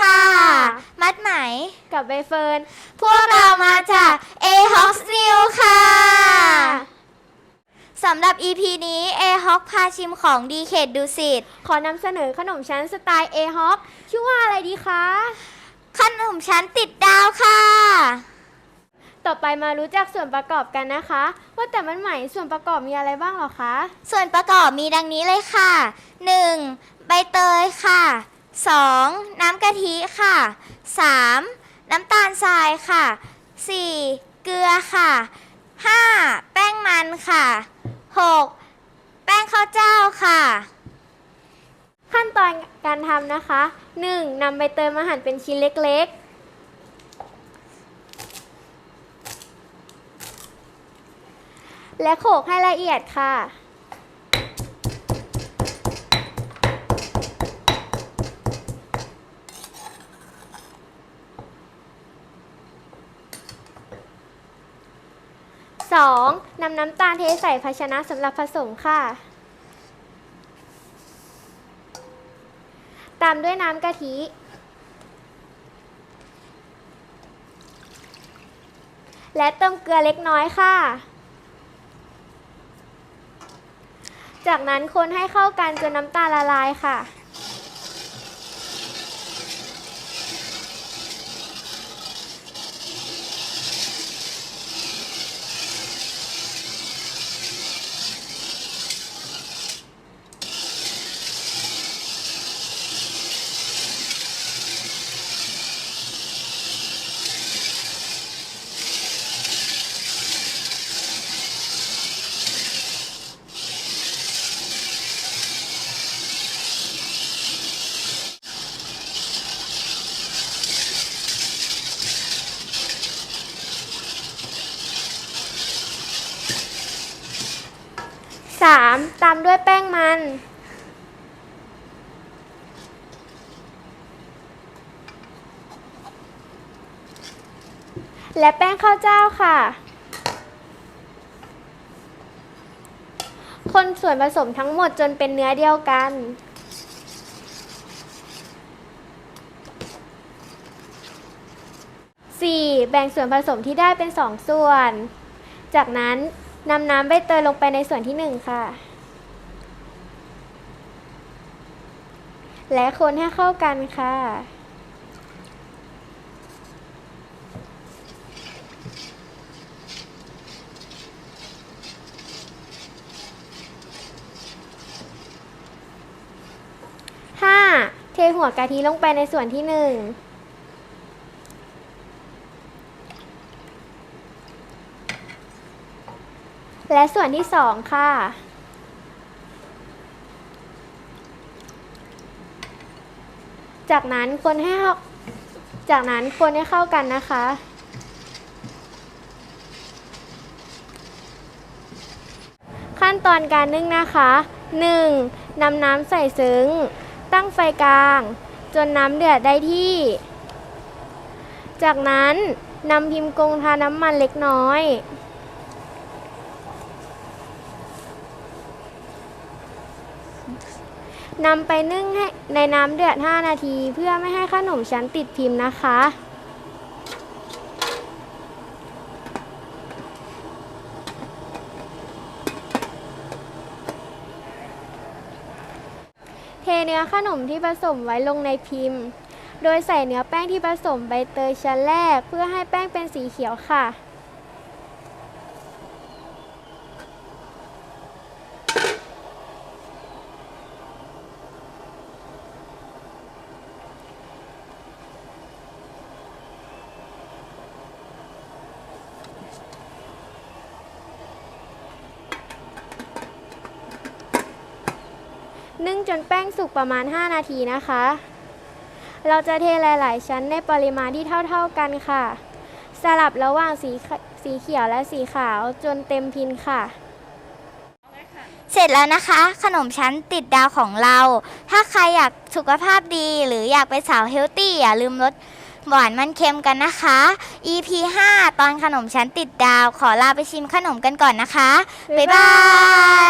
ค่ะ มัดไหม กับใบเฟิร์น พวกเรามาจาก a h o x New ค่ะ สำหรับ EP นี้ a h o x พาชิมของดีเขตดูสิต ขอนำเสนอขนมชั้นสไตล์เอฮอปชื่อว่าอะไรดีคะ ขนมชั้นติดดาวค่ะ ต่อไปมารู้จักส่วนประกอบกันนะคะ ว่าแต่มันใหม่ส่วนประกอบมีอะไรบ้างเหรอคะ ส่วนประกอบมีดังนี้เลยค่ะ 1. ใบเตยค่ะ 2. น้ำกะทิค่ะ 3. น้ำตาลทรายค่ะ 4. เกลือค่ะ 5. แป้งมันค่ะ 6. แป้งข้าวเจ้าค่ะ ขั้นตอนการทำนะคะ 1. นำใบเตยมาหั่นเป็นชิ้นเล็กๆ และโขลกให้ละเอียดค่ะ 2. นำน้ำตาลเทใส่ภาชนะสำหรับผสมค่ะ ตามด้วยน้ำกะทิและเติมเกลือเล็กน้อยค่ะ จากนั้นคนให้เข้ากันจนน้ำตาลละลายค่ะ 3. ตามด้วยแป้งมัน และแป้งข้าวเจ้าค่ะ คนส่วนผสมทั้งหมดจนเป็นเนื้อเดียวกัน 4. แบ่งส่วนผสมที่ได้เป็น2ส่วน จากนั้น นำน้ำใบเตยลงไปในส่วนที่ 1 ค่ะ และคนให้เข้ากันค่ะ 5. เทหัวกะทิลงไปในส่วนที่ 1 และส่วนที่2ค่ะจากนั้นคนให้เข้าจากนั้นคนให้เข้ากันนะคะ ขั้นตอนการนึ่งนะคะ 1. นำน้ำใส่ซึ้ง ตั้งไฟกลาง จนน้ำเดือดได้ที่ จากนั้นนำพิมพ์กงทาน้ำมันเล็กน้อย นำไปนึ่งให้ในน้ำเดือด 5 นาที เพื่อไม่ให้ขนมชั้นติดพิมพ์นะคะ เทเนื้อขนมที่ผสมไว้ลงในพิมพ์ โดยใส่เนื้อแป้งที่ผสมใบเตยชั้นแรก เพื่อให้แป้งเป็นสีเขียวค่ะ นึ่งจนแป้งสุกประมาณ 5 นาทีนะคะ เราจะเทหลาย ๆ ชั้นในปริมาณที่เท่า ๆกันค่ะ สลับระหว่างสีสีเขียวและสีขาวจนเต็มพินค่ะ เสร็จแล้วนะคะ ขนมชั้นติดดาวของเรา ถ้าใครอยากสุขภาพดีหรืออยากเป็นสาวเฮลตี้อย่าลืมลดหวานมันเค็มกันนะคะ EP 5 ตอนขนมชั้นติดดาว ขอลาไปชิมขนมกันก่อนนะคะ บ๊ายบาย